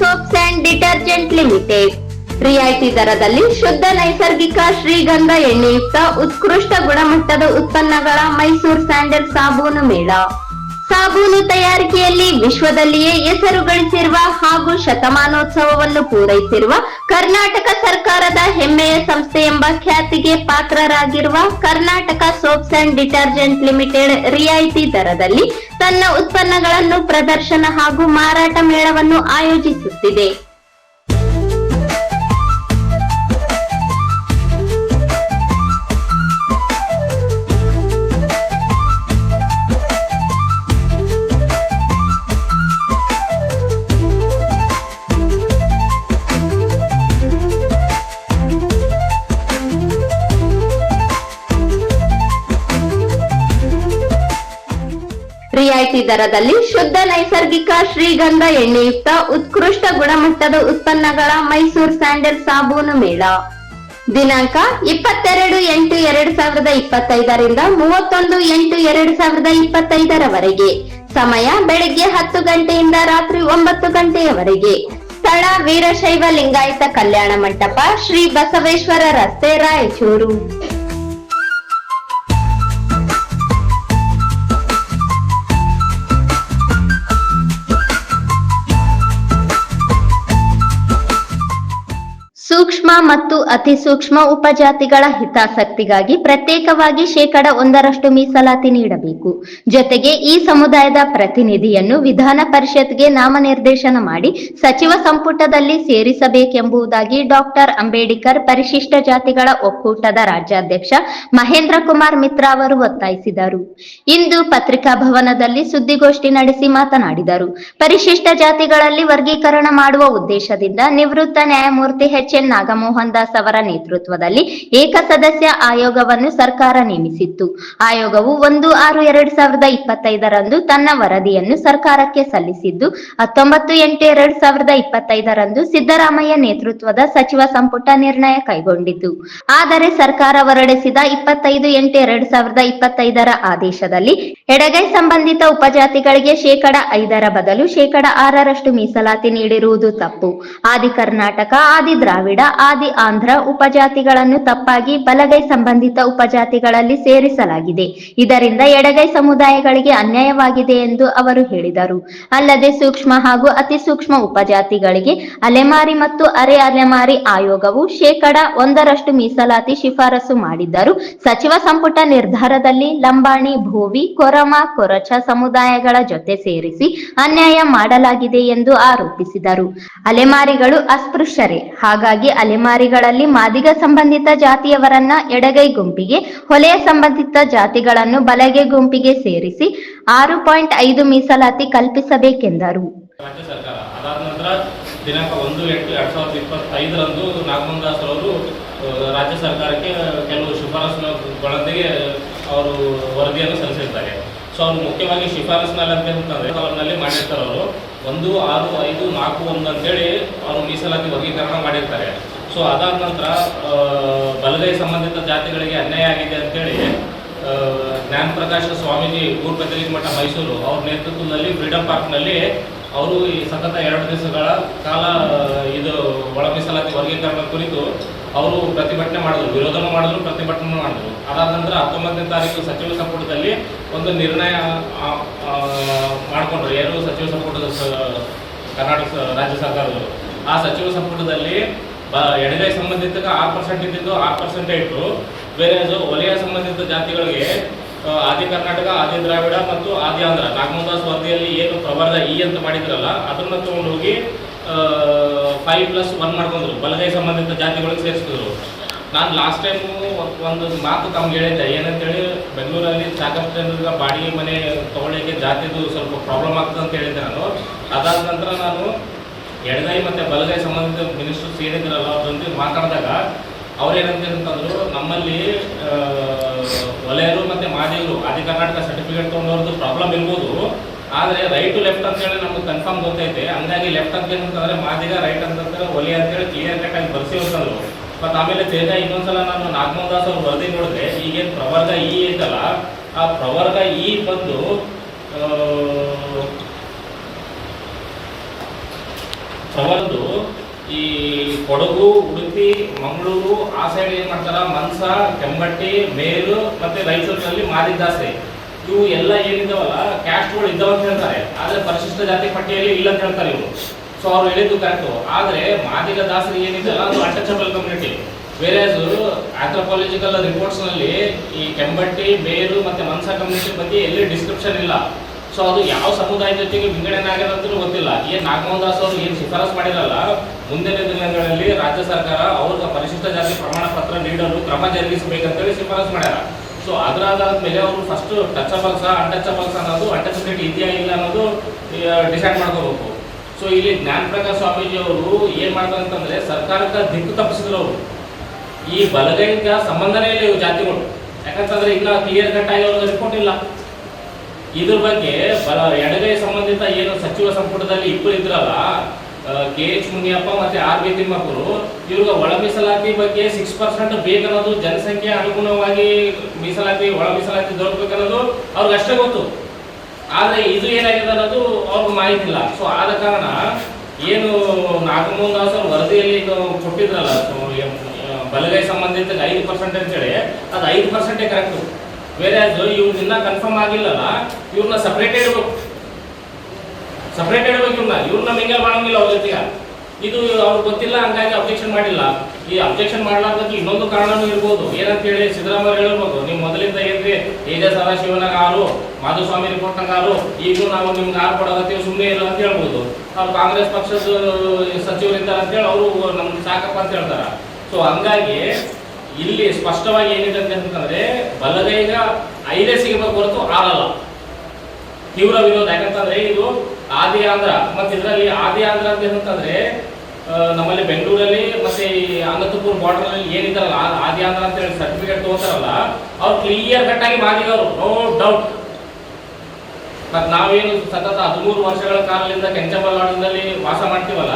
Soaps and detergent limited ರಿಯಾಯಿತಿ ದರದಲ್ಲಿ ಶುದ್ಧ ನೈಸರ್ಗಿಕ ಶ್ರೀಗಂಧ ಎಣ್ಣೆಯುಕ್ತ ಉತ್ಕೃಷ್ಟ ಗುಣಮಟ್ಟದ ಉತ್ಪನ್ನಗಳ ಮೈಸೂರು ಸ್ಯಾಂಡಲ್ ಸಾಬೂನು ಮೇಳ. ಸಾಬೂನು ತಯಾರಿಕೆಯಲ್ಲಿ ವಿಶ್ವದಲ್ಲಿಯೇ ಹೆಸರು ಗಳಿಸಿರುವ ಹಾಗೂ ಶತಮಾನೋತ್ಸವವನ್ನು ಪೂರೈಸಿರುವ ಕರ್ನಾಟಕ ಸರ್ಕಾರದ ಹೆಮ್ಮೆಯ ಸಂಸ್ಥೆ ಎಂಬ ಖ್ಯಾತಿಗೆ ಪಾತ್ರರಾಗಿರುವ Karnataka soaps and detergent limited ರಿಯಾಯಿತಿ ದರದಲ್ಲಿ ತನ್ನ ಉತ್ಪನ್ನಗಳನ್ನು ಪ್ರದರ್ಶನ ಹಾಗೂ ಮಾರಾಟ ಮೇಳವನ್ನು ಆಯೋಜಿಸುತ್ತಿದೆ. ರಿಯಾಯಿತಿ ದರದಲ್ಲಿ ಶುದ್ಧ ನೈಸರ್ಗಿಕ ಶ್ರೀಗಂಧ ಎಣ್ಣೆಯುಕ್ತ ಉತ್ಕೃಷ್ಟ ಗುಣಮಟ್ಟದ ಉತ್ಪನ್ನಗಳ ಮೈಸೂರು ಸ್ಯಾಂಡಲ್ ಸಾಬೂನು ಮೇಳ. ದಿನಾಂಕ ಇಪ್ಪತ್ತೆರಡು ಎಂಟು ಎರಡ್ ಸಾವಿರದ ಇಪ್ಪತ್ತೈದರಿಂದ ಮೂವತ್ತೊಂದು ಎಂಟು ಎರಡ್ ಸಾವಿರದ ಇಪ್ಪತ್ತೈದರವರೆಗೆ. ಸಮಯ ಬೆಳಿಗ್ಗೆ ಹತ್ತು ಗಂಟೆಯಿಂದ ರಾತ್ರಿ ಒಂಬತ್ತು ಗಂಟೆಯವರೆಗೆ. ಸ್ಥಳ ವೀರಶೈವ ಲಿಂಗಾಯತ ಕಲ್ಯಾಣ ಮಂಟಪ ಶ್ರೀ ಬಸವೇಶ್ವರ ರಸ್ತೆ ರಾಯಚೂರು. ಸೂಕ್ಷ್ಮ ಮತ್ತು ಅತಿ ಸೂಕ್ಷ್ಮ ಉಪಜಾತಿಗಳ ಹಿತಾಸಕ್ತಿಗಾಗಿ ಪ್ರತ್ಯೇಕವಾಗಿ ಶೇಕಡ ಒಂದರಷ್ಟು ಮೀಸಲಾತಿ ನೀಡಬೇಕು. ಜೊತೆಗೆ ಈ ಸಮುದಾಯದ ಪ್ರತಿನಿಧಿಯನ್ನು ವಿಧಾನ ಪರಿಷತ್ಗೆ ನಾಮನಿರ್ದೇಶನ ಮಾಡಿ ಸಚಿವ ಸಂಪುಟದಲ್ಲಿ ಸೇರಿಸಬೇಕೆಂಬುದಾಗಿ ಡಾಕ್ಟರ್ ಅಂಬೇಡ್ಕರ್ ಪರಿಶಿಷ್ಟ ಜಾತಿಗಳ ಒಕ್ಕೂಟದ ರಾಜ್ಯಾಧ್ಯಕ್ಷ ಮಹೇಂದ್ರ ಕುಮಾರ್ ಮಿತ್ರ ಅವರು ಒತ್ತಾಯಿಸಿದರು. ಇಂದು ಪತ್ರಿಕಾ ಭವನದಲ್ಲಿ ಸುದ್ದಿಗೋಷ್ಠಿ ನಡೆಸಿ ಮಾತನಾಡಿದರು. ಪರಿಶಿಷ್ಟ ಜಾತಿಗಳಲ್ಲಿ ವರ್ಗೀಕರಣ ಮಾಡುವ ಉದ್ದೇಶದಿಂದ ನಿವೃತ್ತ ನ್ಯಾಯಮೂರ್ತಿ ಎಚ್ ಎನ್ ನಾಗಮೋಹನ್ ದಾಸ್ ಅವರ ನೇತೃತ್ವದಲ್ಲಿ ಏಕಸದಸ್ಯ ಆಯೋಗವನ್ನು ಸರ್ಕಾರ ನೇಮಿಸಿತ್ತು. ಆಯೋಗವು ಒಂದು ಆರು ಎರಡ್ ಸಾವಿರದ ಇಪ್ಪತ್ತೈದರಂದು ತನ್ನ ವರದಿಯನ್ನು ಸರ್ಕಾರಕ್ಕೆ ಸಲ್ಲಿಸಿದ್ದು, ಹತ್ತೊಂಬತ್ತು ಎಂಟು ಎರಡ್ ಸಾವಿರದ ಇಪ್ಪತ್ತೈದರಂದು ಸಿದ್ದರಾಮಯ್ಯ ನೇತೃತ್ವದ ಸಚಿವ ಸಂಪುಟ ನಿರ್ಣಯ ಕೈಗೊಂಡಿತು. ಆದರೆ ಸರ್ಕಾರ ಹೊರಡಿಸಿದ ಇಪ್ಪತ್ತೈದು ಎಂಟು ಎರಡ್ ಸಾವಿರದ ಇಪ್ಪತ್ತೈದರ ಆದೇಶದಲ್ಲಿ ಎಡಗೈ ಸಂಬಂಧಿತ ಉಪಜಾತಿಗಳಿಗೆ ಶೇಕಡ ಐದರ ಬದಲು ಶೇಕಡ ಆರರಷ್ಟು ಮೀಸಲಾತಿ ನೀಡಿರುವುದು ತಪ್ಪು. ಆದಿ ಕರ್ನಾಟಕ, ಆದಿ ದ್ರಾವಿಡ, ಆದಿ ಆಂಧ್ರ ಉಪಜಾತಿಗಳನ್ನು ತಪ್ಪಾಗಿ ಬಲಗೈ ಸಂಬಂಧಿತ ಉಪಜಾತಿಗಳಲ್ಲಿ ಸೇರಿಸಲಾಗಿದೆ. ಇದರಿಂದ ಎಡಗೈ ಸಮುದಾಯಗಳಿಗೆ ಅನ್ಯಾಯವಾಗಿದೆ ಎಂದು ಅವರು ಹೇಳಿದರು. ಅಲ್ಲದೆ ಸೂಕ್ಷ್ಮ ಹಾಗೂ ಅತಿ ಸೂಕ್ಷ್ಮ ಉಪಜಾತಿಗಳಿಗೆ ಅಲೆಮಾರಿ ಮತ್ತು ಅರೆ ಅಲೆಮಾರಿ ಆಯೋಗವು ಶೇಕಡ ಒಂದರಷ್ಟು ಮೀಸಲಾತಿ ಶಿಫಾರಸು ಮಾಡಿದ್ದರು ಸಚಿವ ಸಂಪುಟ ನಿರ್ಧಾರದಲ್ಲಿ ಲಂಬಾಣಿ, ಭೋವಿ ಕೊರಮ ಕೊರಚ ಸಮುದಾಯಗಳ ಜೊತೆ ಸೇರಿಸಿ ಅನ್ಯಾಯ ಮಾಡಲಾಗಿದೆ ಎಂದು ಆರೋಪಿಸಿದರು. ಅಲೆಮಾರಿಗಳು ಅಸ್ಪೃಶ್ಯರೇ. ಹಾಗಾಗಿ ಅಲೆಮಾರಿಗಳಲ್ಲಿ ಮಾದಿಗ ಸಂಬಂಧಿತ ಜಾತಿಯವರನ್ನ ಎಡಗೈ ಗುಂಪಿಗೆ, ಹೊಲೆಯ ಸಂಬಂಧಿತ ಜಾತಿಗಳನ್ನು ಬಲಗೆ ಗುಂಪಿಗೆ ಸೇರಿಸಿ ಆರು ಪಾಯಿಂಟ್ ಐದು ಮೀಸಲಾತಿ ಕಲ್ಪಿಸಬೇಕೆಂದರು. ದಿನಾಂಕ ಒಂದು ಎಂಟು ಎರಡು ಸಾವಿರದ ಇಪ್ಪತ್ತೈದರಂದು ನಾಗಮಂದಾಸ್ ದಾಸ್ ಅವರು ರಾಜ್ಯ ಸರ್ಕಾರಕ್ಕೆ ಕೆಲವು ಶಿಫಾರಸುಗಳೊಂದಿಗೆ ಅವರು ವರದಿಯನ್ನು ಸಲ್ಲಿಸಿರ್ತಾರೆ. ಸೊ ಅವ್ರು ಮುಖ್ಯವಾಗಿ ಶಿಫಾರಸ್ನಲ್ಲಿ ಅಂತ ಹೇಳ್ತಾರೆ. ಅವ್ರನ್ನಲ್ಲಿ ಮಾಡಿರ್ತಾರೆ ಅವರು. ಒಂದು, ಆರು, ಐದು, ನಾಲ್ಕು, ಒಂದು ಅಂತೇಳಿ ಅವರು ಮೀಸಲಾತಿ ವರ್ಗೀಕರಣ ಮಾಡಿರ್ತಾರೆ. ಸೊ ಅದಾದ ನಂತರ ಬಲಗೈ ಸಂಬಂಧಿತ ಜಾತಿಗಳಿಗೆ ಅನ್ಯಾಯ ಆಗಿದೆ ಅಂತೇಳಿ ಜ್ಞಾನ ಪ್ರಕಾಶ ಸ್ವಾಮೀಜಿ ಊರ್ಪತಿಗೆ ಮಠ ಮೈಸೂರು ಅವ್ರ ನೇತೃತ್ವದಲ್ಲಿ ಫ್ರೀಡಂ ಪಾರ್ಕ್ನಲ್ಲಿ ಅವರು ಈ ಸತತ ಎರಡು ದಿವಸಗಳ ಕಾಲ ಇದು ಒಳ ಮೀಸಲಾತಿ ವರ್ಗೀಕರಣ ಕುರಿತು ಅವರು ಪ್ರತಿಭಟನೆ ಮಾಡಿದ್ರು, ವಿರೋಧನೂ ಮಾಡಿದ್ರು ಪ್ರತಿಭಟನೆ ಮಾಡಿದ್ರು. ಅದಾದ ನಂತರ ಹತ್ತೊಂಬತ್ತನೇ ತಾರೀಕು ಸಚಿವ ಸಂಪುಟದಲ್ಲಿ ಒಂದು ನಿರ್ಣಯ ಮಾಡಿಕೊಂಡ್ರು. ಎರಡು ಸಚಿವ ಸಂಪುಟದ ಕರ್ನಾಟಕ ರಾಜ್ಯ ಸರ್ಕಾರದವರು? ಆ ಸಚಿವ ಸಂಪುಟದಲ್ಲಿ ಬ, ಎಡಗೈ ಸಂಬಂಧಿತ ಆರು ಪರ್ಸೆಂಟ್ ಇದ್ದಿದ್ದು ಆರು ಪರ್ಸೆಂಟ್ ಇಟ್ಟರು ಬೇರೆ ವಲಯ ಸಂಬಂಧಿತ ಜಾತಿಗಳಿಗೆ ಆದಿ ಕರ್ನಾಟಕ, ಆದಿ ದ್ರಾವಿಡ ಮತ್ತು ಆದಿ ಆಂಧ್ರ. ನಾಗಮೋಹನ್ ದಾಸ್ ವರದಿಯಲ್ಲಿ ಏನು ಪ್ರಬರ್ದ ಇ ಅಂತ ಮಾಡಿದ್ರಲ್ಲ ಅದನ್ನ ತಗೊಂಡು ಹೋಗಿ ಫೈವ್ ಪ್ಲಸ್ ಒನ್ ಮಾಡ್ಕೊಂಡ್ರು. ಬಲಗೈ ಸಂಬಂಧಿತ ಜಾತಿಗಳಿಗೆ ಸೇರಿಸಿದ್ರು. ನಾನು ಲಾಸ್ಟ್ ಟೈಮು ಒಂದು ಮಾತು ತಮ್ಗೆ ಹೇಳಿದ್ದೆ. ಏನಂತೇಳಿ, ಬೆಂಗಳೂರಲ್ಲಿ ಸಾಕಷ್ಟು ಜನರಿಗೆ ಬಾಡಿಗೆ ಮನೆ ತಗೊಳ್ಳಿಕ್ಕೆ ಜಾತಿದು ಸ್ವಲ್ಪ ಪ್ರಾಬ್ಲಮ್ ಆಗ್ತದೆ ಅಂತ ಹೇಳಿದ್ದೆ ನಾನು. ಅದಾದ ನಂತರ ನಾನು ಎಡಗೈ ಮತ್ತು ಬಲಗೈ ಸಂಬಂಧಿತ ಮಿನಿಸ್ಟರ್ ಸೇರಿದ್ರಲ್ಲ ಜೊತೆ ಮಾತಾಡಿದಾಗ ಅವ್ರೇನಂತ ಅಂತಂದ್ರು ನಮ್ಮಲ್ಲಿ ವಲಯರು ಮತ್ತು ಮಾದಿಗರು, ಆದಿ ಕರ್ನಾಟಕ ಸರ್ಟಿಫಿಕೇಟ್ ತೊಗೊಂಡವ್ರದ್ದು ಪ್ರಾಬ್ಲಮ್ ಇರ್ಬೋದು. ಆದರೆ ರೈಟ್ ಲೆಫ್ಟ್ ಅಂತೇಳಿ ನಮ್ಗೆ ಕನ್ಫರ್ಮ್ ಗೊತ್ತೈತೆ. ಹಂಗಾಗಿ ಲೆಫ್ಟ್ ಅಂತ ಏನಂತಂದ್ರೆ ಮಾದಿಗ ರೈಟ್ ಅಂತಂದ್ರೆ ಒಲೆ ಅಂತೇಳಿ ಕ್ಲಿಯರ್ ಕಟ್ ಆಗಿ ಬರ್ಸಿ ಅಂತಂದ್ರು ಮತ್ತು ಆಮೇಲೆ ತಿರ್ಗಾ ಇನ್ನೊಂದ್ಸಲ ನಾನು ನಾಗಮೋಹನ್ ದಾಸ್ ಅವ್ರು ವರದಿ ನೋಡಿದ್ರೆ, ಈಗೇನು ಪ್ರವರ್ಗ ಇ ಐತಲ್ಲ, ಆ ಪ್ರವರ್ಗ ಇ ಬಂದು ಪ್ರವರ್ದು ಈ ಕೊಡಗು, ಉಡುಪಿ, ಮಂಗಳೂರು, ಆ ಸೈಡ್ ಏನ್ ಮಾಡ್ತಾರ? ಮನ್ಸ ಕೆಂಬಟ್ಟಿ ಮೇಲು ಮತ್ತೆ ರಾಯಚೂರಿನಲ್ಲಿ ಮಾದಿದಾಸೆ ಇವು ಎಲ್ಲ ಏನಿದಾವಲ್ಲ ಕ್ಯಾಸ್ಟ್ಗಳು ಇದ್ದಾವ ಅಂತ ಹೇಳ್ತಾರೆ. ಆದ್ರೆ ಪರಿಶಿಷ್ಟ ಜಾತಿ ಪಟ್ಟಿಯಲ್ಲಿ ಇಲ್ಲ ಅಂತ ಹೇಳ್ತಾರೆ ಇವರು. ಸೊ ಅವ್ರು ಹೇಳಿದ್ದು ಕರೆಕ್ಟು ಆದ್ರೆ ಮಾದಿಗ ದಾಸರಿ ಏನಿದೆಯಲ್ಲ, ಅದು ಅಂಟಚಬಲ್ ಕಮ್ಯುನಿಟಿ ಬೇರೆ ಆಂಥ್ರೋಪಾಲಜಿಕಲ್ ರಿಪೋರ್ಟ್ಸ್ನಲ್ಲಿ ಈ ಕೆಂಬಟ್ಟಿ ಬೇರು ಮತ್ತೆ ಮನ್ಸಾ ಕಮ್ಯುನಿಟಿ ಬಗ್ಗೆ ಎಲ್ಲಿ ಡಿಸ್ಕ್ರಿಪ್ಷನ್ ಇಲ್ಲ. ಸೊ ಅದು ಯಾವ ಸಮುದಾಯದ ಜೊತೆಗೆ ವಿಂಗಡಣೆ ಅಂತಲೂ ಗೊತ್ತಿಲ್ಲ. ಏನು ನಾಗಮೋಹನ್ ದಾಸ್ ಅವರು ಏನು ಶಿಫಾರಸ್ ಮಾಡಿರಲ್ಲ, ಮುಂದಿನ ದಿನಗಳಲ್ಲಿ ರಾಜ್ಯ ಸರ್ಕಾರ ಅವ್ರಿಗೆ ಪರಿಶಿಷ್ಟ ಜಾತಿ ಪ್ರಮಾಣ ಪತ್ರ ನೀಡಲು ಕ್ರಮ ಜರುಗಿಸಬೇಕಂತೇಳಿ ಶಿಫಾರಸ್ ಮಾಡ್ಯಾರ. ಸೊ ಅದರ ಆಧಾರದ ಮೇಲೆ ಅವರು ಫಸ್ಟ್ ಟಚಬಲ್ಸ ಅನ್ಟಚಬಲ್ಸ್ ಅನ್ನೋದು ಅನ್ಟಚಬಿಲಿಟಿ ಇದೆಯಾ ಇಲ್ಲ ಅನ್ನೋದು ಡಿಸೈಡ್ ಮಾಡ್ಕೋಬೇಕು. ಸೊ ಇಲ್ಲಿ ಜ್ಞಾನ ಪ್ರಕಾಶ್ ಸ್ವಾಮೀಜಿ ಅವರು ಏನು ಮಾಡ್ತಾರೆ ಅಂತಂದ್ರೆ ಸರ್ಕಾರಕ್ಕೆ ದಿಕ್ಕು ತಪ್ಪಿಸಿದ್ರು ಅವರು. ಈ ಬಲಗೈಗೆ ಸಂಬಂಧನೇ ಇಲ್ಲ ಇವು ಜಾತಿಗಳು. ಯಾಕಂತಂದ್ರೆ ಈಗ ಕ್ಲಿಯರ್ ಕಟ್ ಆಗಿ ಅವ್ರಿಗೆ ರಿಪೋರ್ಟ್ ಇಲ್ಲ. ಇದ್ರ ಬಗ್ಗೆ ಬಲ ಎಡಗೈ ಸಂಬಂಧಿತ ಏನು ಸಚಿವ ಸಂಪುಟದಲ್ಲಿ ಇಬ್ಬರು ಇದ್ರಲ್ಲ ಕೆ ಎಚ್ ಮುನಿಯಪ್ಪ ಮತ್ತೆ ಆರ್ ಬಿ ತಿಮ್ಮಪ್ಪರು, ಇವ್ರಿಗೆ ಒಳ ಮೀಸಲಾತಿ ಬಗ್ಗೆ ಸಿಕ್ಸ್ ಪರ್ಸೆಂಟ್ ಬೇಕನ್ನೋದು ಜನಸಂಖ್ಯೆ ಅನುಗುಣವಾಗಿ ಮೀಸಲಾತಿ ಒಳ ಮೀಸಲಾತಿ ದೊರಕಬೇಕನ್ನೋದು ಅವ್ರಿಗೆ ಅಷ್ಟೇ ಗೊತ್ತು. ಆದ್ರೆ ಇದು ಏನಾಗಿದೆ ಅನ್ನೋದು ಅವ್ರಿಗೆ ಮಾಹಿತಿ ಇಲ್ಲ ಸೊ ಆದ ಕಾರಣ ಏನು ನಾಗಮೋಹನ್ ದಾಸ್ ಅವ್ರ ವರದಿಯಲ್ಲಿ ಕೊಟ್ಟಿದ್ರಲ್ಲ ಬಲಗೈ ಸಂಬಂಧಿತ ಐದು ಪರ್ಸೆಂಟ್ ಅಂತೇಳಿ, ಅದು ಐದು ಪರ್ಸೆಂಟೇ ಕರೆಕ್ಟು ಬೇರೆ ಇವ್ರು ಇನ್ನ ಕನ್ಫರ್ಮ್ ಆಗಿಲ್ಲಲ್ಲ, ಇವ್ರನ್ನ ಸಪ್ರೇಟ್ ಇಡಬೇಕು ಸಪ್ರೇಟ್ ಇಡಬೇಕು ಇವ್ರನ್ನ. ಇವ್ರನ್ನ ಮಿಂಗಲ್ ಮಾಡಂಗಿಲ್ಲ ಅವ್ರ ಜೊತೆಗೆ. ಇದು ಅವ್ರಿಗೆ ಗೊತ್ತಿಲ್ಲ, ಹಂಗಾಗಿ ಅಬ್ಜೆಕ್ಷನ್ ಮಾಡಿಲ್ಲ. ಈ ಅಬ್ಜೆಕ್ಷನ್ ಮಾಡ್ಲಾರ್ದಕ್ಕೆ ಇನ್ನೊಂದು ಕಾರಣನೂ ಇರ್ಬೋದು. ಏನಂತ ಹೇಳಿ ಸಿದ್ದರಾಮಯ್ಯ ಹೇಳಿರ್ಬೋದು, ನೀವು ಮೊದಲಿಂದ ಏನ್ರಿ ಏಜ ಸದಾಶಿವನಾಗ ಆರು, ಮಾಧುಸ್ವಾಮಿ ರಿಪೋರ್ಟ್ನಾಗ ಆರು ಈಗಲೂ ನಾವು ನಿಮ್ಗೆ ಆರು ಕೊಡೋಗತ್ತೀವಿ ಸುಮ್ಮನೆ ಇಲ್ಲ ಅಂತ ಹೇಳ್ಬೋದು. ಅವ್ರು ಕಾಂಗ್ರೆಸ್ ಪಕ್ಷದ ಸಚಿವರಿದ್ದಾರೆ ಅಂತೇಳಿ ಅವರು ನಮ್ಗೆ ಸಾಕಪ್ಪ ಅಂತ ಹೇಳ್ತಾರೆ. ಸೊ ಹಂಗಾಗಿ ಇಲ್ಲಿ ಸ್ಪಷ್ಟವಾಗಿ ಏನಿದೆ ಅಂತಂದ್ರೆ ಬಲಗೈಗ ಐದೇ ಸಿಗಬೇಕು ಹೊರತು ಆರಲ್ಲ ತೀವ್ರ ವಿರೋಧ. ಯಾಕಂತಂದ್ರೆ ಇದು ಆದಿ ಆಂಧ್ರ. ಮತ್ತೆ ಇದರಲ್ಲಿ ಆದಿ ಆಂಧ್ರ ಅಂತ ಏನಂತಂದ್ರೆ ನಮ್ಮಲ್ಲಿ ಬೆಂಗಳೂರಲ್ಲಿ ಮತ್ತೆ ಈ ಅನಂತಪುರ ಬಾರ್ಡರ್ ಅಲ್ಲಿ ಏನಿದಾರಲ್ಲ ಆದಿ ಆಂಧ್ರ ಅಂತ ಹೇಳಿ ಸರ್ಟಿಫಿಕೇಟ್ ತಗೋತಾರಲ್ಲ, ಅವ್ರು ಕ್ಲಿಯರ್ ಕಟ್ ಆಗಿ ಮಾಡಿದವರು ನೋ ಡೌಟ್ ಮತ್ತೆ ನಾವೇನು ಸತತ ಹದಿಮೂರು ವರ್ಷಗಳ ಕಾಲದಿಂದ ಕೆಂಚಮಲ್ನಾಡಿನಲ್ಲಿ ವಾಸ ಮಾಡ್ತೀವಲ್ಲ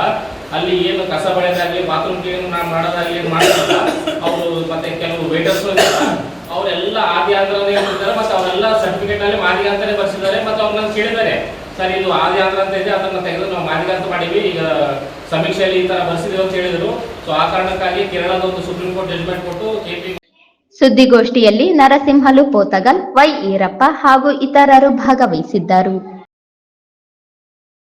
ಅಲ್ಲಿ ಏನು ಕಸ ಬೆಳೆದಾಗ್ಲಿ ಬಾತ್ರೂಮ್ ಕ್ಲೀನ್ ಮಾಡೋದಾಗ್ಲಿ ಮಾಡಿಲ್ಲ ಅವರು ಮತ್ತೆ ಕೆಲವು ವೇಟರ್ಸ್ ಅವರೆಲ್ಲ ಆದಿ ಆಂಧ್ರನೇ ಇರ್ತಿದ್ದಾರೆ ಮತ್ತೆ ಅವರೆಲ್ಲ ಸರ್ಟಿಫಿಕೇಟ್ ಅಲ್ಲಿ ಮಾದಿಗ ಅಂತಾನೆ ಬರ್ಸಿದ್ದಾರೆ, ಮತ್ತೆ ಅವ್ರನ್ನ ಕೇಳಿದ್ದಾರೆ. ಸರ್, ಇದು ಆದಿ ಆಂಧ್ರ ಅಂತ ಇದೆ, ಅದನ್ನ ತೆಗೆದು ನಾವು ಮಾದಿಗ ಅಂತ ಮಾಡಿವಿ. ಈಗ ಸಮೀಕ್ಷೆಯಲ್ಲಿ ಈ ತರ ಬರ್ಸಿದೀವಿ ಅಂತ ಹೇಳಿದ್ರು. ಸೊ ಆ ಕಾರಣಕ್ಕಾಗಿ ಕೇರಳದ ಒಂದು ಸುಪ್ರೀಂ ಕೋರ್ಟ್ ಜಡ್ಜ್ಮೆಂಟ್ ಕೊಟ್ಟು ಕೆಪಿ ಸುದ್ದಿಗೋಷ್ಠಿಯಲ್ಲಿ ನರಸಿಂಹಲು ಪೋತಗಲ್, ವೈ ಈರಪ್ಪ ಹಾಗೂ ಇತರರು ಭಾಗವಹಿಸಿದ್ದರು.